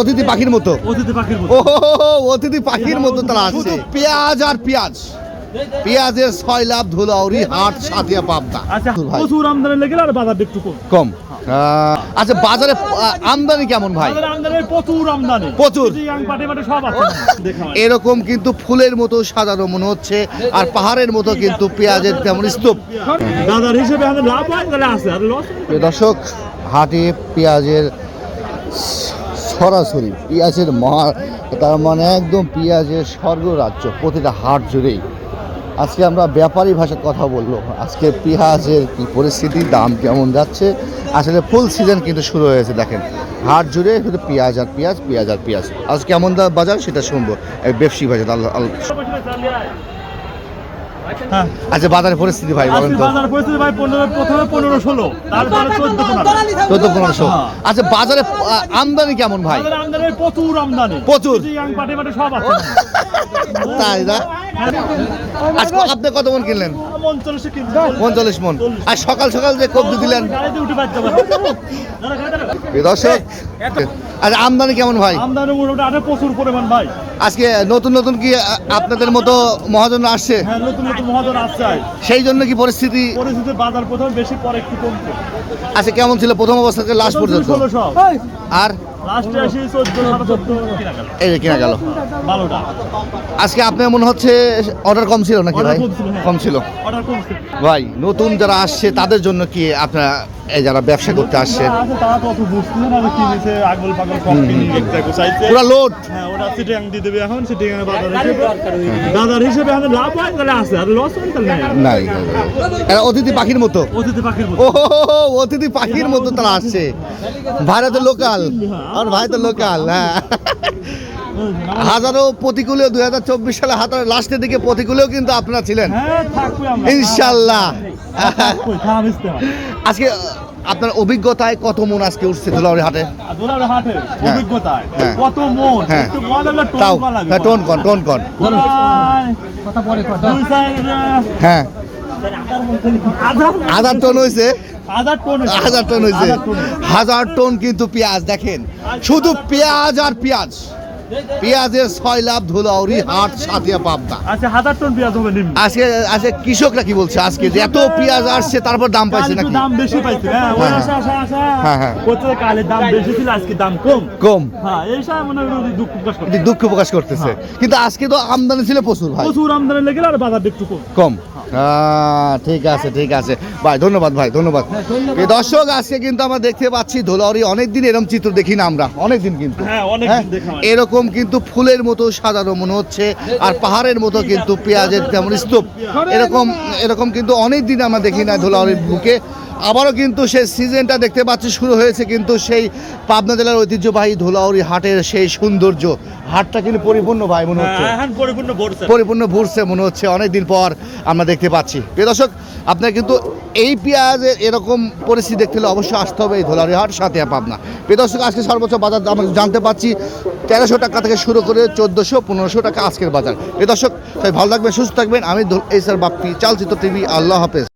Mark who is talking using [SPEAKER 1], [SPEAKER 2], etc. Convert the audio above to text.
[SPEAKER 1] অতিথি পাখির মতো।
[SPEAKER 2] অতিথি পাখির মতো।
[SPEAKER 1] ও হো হো হো, অতিথি পাখির মতো তারা আসছে। পেঁয়াজ আর পেঁয়াজ। পেঁয়াজের ছয় লাভ ধুলাউরি হাট সাথিয়া পাবদা।
[SPEAKER 2] আচ্ছা প্রচুর আমদানি লেগে আর বাজার একটু কম।
[SPEAKER 1] আচ্ছা বাজারে আমদানি কেমন ভাই?
[SPEAKER 2] প্রচুর আমদানি।
[SPEAKER 1] এরকম কিন্তু ফুলের মতো সাজানো মনে হচ্ছে আর পাহাড়ের মতো কিন্তু পেঁয়াজের তেমন স্তূপ।
[SPEAKER 2] বাজার হিসেবে লাভ হয়
[SPEAKER 1] দর্শক হাটে পেঁয়াজের সরাসরি পেঁয়াজের মহা, তার মানে একদম পেঁয়াজের স্বর্গরাজ্য, প্রতিটা হাট জুড়েই। আজকে আমরা ব্যাপারী ভাষায় কথা বলল আজকে পেঁয়াজের কি পরিস্থিতি, দাম কেমন যাচ্ছে? আসলে ফুল সিজন কিন্তু শুরু হয়েছে, দেখেন। হাট জুড়ে শুধু পেঁয়াজ আর পেঁয়াজ পেঁয়াজ আর পেঁয়াজ। আজ কেমন বাজার সেটা শুনব। এই ব্যবসী বাজার আল্লাহ আচ্ছা বাজারের পরিস্থিতি ভাই বলেন তো।
[SPEAKER 2] বাজার পরিস্থিতি ভাই প্রথমে পনেরো ষোলো তারপরে চোদ্দ পনেরো।
[SPEAKER 1] চোদ্দ পনেরোশো
[SPEAKER 2] হ্যাঁ।
[SPEAKER 1] আচ্ছা বাজারে আমদানি কেমন ভাই?
[SPEAKER 2] বাজারে আমদানি প্রচুর আমদানি।
[SPEAKER 1] প্রচুর।
[SPEAKER 2] পাটে সব আছে।
[SPEAKER 1] তাই না? আজকে আপনি কত মন কিনলেন?
[SPEAKER 2] পঞ্চল্লিশ
[SPEAKER 1] মন। আর সকাল সকাল যে কবজি দিলেন? দর্শক আচ্ছা আমদানি কেমন ভাই?
[SPEAKER 2] আমদানি মোটামুটি প্রচুর পরিমাণ ভাই।
[SPEAKER 1] আজকে নতুন নতুন কি আপনাদের মতো মহাজন আসছে?
[SPEAKER 2] হ্যাঁ নতুন নতুন মহাজন আসছে।
[SPEAKER 1] সেই জন্য কি পরিস্থিতি?
[SPEAKER 2] পরিস্থিতি বাজার প্রথম বেশি পরে একটু কমছে।
[SPEAKER 1] আচ্ছা কেমন ছিল প্রথম অবস্থা থেকে লাস্ট পর্যন্ত? আর?
[SPEAKER 2] কিনা গেল।
[SPEAKER 1] এই যে কিনা গেল। আজকে আপনার মনে হচ্ছে অর্ডার কম ছিল নাকি ভাই?
[SPEAKER 2] কম ছিল, হ্যাঁ।
[SPEAKER 1] কম ছিল। ভাই নতুন যারা আসছে তাদের জন্য কি আপনারা এই যারা ব্যবসা করতে আসছে? পুরো লোড
[SPEAKER 2] হ্যাঁ ওরা দেবে এখন সিটিং এর বাজার হিসেবে বাজার হিসেবে আমাদের লাভ হয় তাহলে আছে আর লস হয় তাহলে নাই।
[SPEAKER 1] এরা অতিথি পাখির মতো।
[SPEAKER 2] অতিথি পাখির মতো।
[SPEAKER 1] ও অতিথি পাখির মতো তারা আসছে। ভাইরা তো লোকাল আর ভাই তো লোকাল হ্যাঁ। হাজারো প্রতিকূলেও দুই হাজার চব্বিশ সালে হাজার লাস্টের দিকে প্রতিকূলেও কিন্তু আপনারা ছিলেন।
[SPEAKER 2] হ্যাঁ
[SPEAKER 1] ইনশাল্লাহ।
[SPEAKER 2] হয়
[SPEAKER 1] আজকে আপনার অভিজ্ঞতায় কত মন আজকে উঠছে ধুলাউড়ি হাটে?
[SPEAKER 2] অভিজ্ঞতায়।
[SPEAKER 1] হ্যাঁ।
[SPEAKER 2] কত মন?
[SPEAKER 1] হ্যাঁ। তাও। হ্যাঁ, টোন হ্যাঁ। হাজার হয়েছে। হাজার টন হয়েছে। হাজার টন কিন্তু পেঁয়াজ দেখেন। শুধু পেঁয়াজ আর পেঁয়াজ। পেঁয়াজের ছয় লাভ ধুলাউরি হাট সাথিয়া পাবনা
[SPEAKER 2] আচ্ছা হাজার টন পেঁয়াজ হবে নিম্ন।
[SPEAKER 1] আজকে আজকে কৃষকরা কি বলছে? আজকে যে এত পেঁয়াজ আসছে তারপর দাম পাইছে নাকি?
[SPEAKER 2] দাম বেশি পাইছে হ্যাঁ ওই
[SPEAKER 1] হ্যাঁ,
[SPEAKER 2] আশা আশা আশা।
[SPEAKER 1] হ্যাঁ, হ্যাঁ।
[SPEAKER 2] করতে কালে দাম বেশি ছিল আজকে দাম কম।
[SPEAKER 1] কম।
[SPEAKER 2] হ্যাঁ এই সময় মনে হয় দুঃখ প্রকাশ
[SPEAKER 1] এটি দুঃখ প্রকাশ করতেছে। কিন্তু আজকে তো আমদানি ছিল প্রচুর ভাই।
[SPEAKER 2] প্রচুর আমদানি লেগে আর বাজার একটু কম।
[SPEAKER 1] কম। ঠিক আছে ঠিক আছে। ভাই ধন্যবাদ ভাই ধন্যবাদ। এই দর্শক আজকে কিন্তু আমরা দেখতে পাচ্ছি ধুলাউরি অনেকদিন এরকম চিত্র দেখি না আমরা। অনেকদিন কিন্তু।
[SPEAKER 2] হ্যাঁ, অনেকদিন
[SPEAKER 1] হ্যাঁ?
[SPEAKER 2] দেখা হয়।
[SPEAKER 1] এরকম কিন্তু ফুলের মতো সাজানো মনে হচ্ছে আর পাহাড়ের মতো কিন্তু পেঁয়াজের তেমন স্তূপ। এরকম এরকম কিন্তু অনেক দিন আমরা দেখি না ধুলাউরির বুকে। আবারও কিন্তু সেই সিজনটা দেখতে পাচ্ছি শুরু হয়েছে কিন্তু সেই পাবনা জেলার ঐতিহ্যবাহী ধুলাউরি হাটের সেই সৌন্দর্য। হাটটা কিন্তু পরিপূর্ণ ভাই মনে হচ্ছে।
[SPEAKER 2] হ্যাঁ পরিপূর্ণ
[SPEAKER 1] ভুরছে। মনে হচ্ছে অনেকদিন পর আমরা দেখতে পাচ্ছি। প্রিয় দর্শক আপনার কিন্তু এই পেঁয়াজের এরকম পরিস্থিতি দেখতে হলে অবশ্যই আসতে হবে এই ধোলারি হাট সাথে পাবনা। প্রিয় দর্শক আজকে সর্বোচ্চ বাজার আমরা জানতে পাচ্ছি তেরোশো টাকা থেকে শুরু করে চোদ্দোশো, পনেরোশো টাকা আজকের বাজার। এ দর্শক তাই ভালো থাকবেন, সুস্থ থাকবেন। আমি এই স্যার বাপ্পি, চালচিত্র টিভি, আল্লাহ হাফেজ।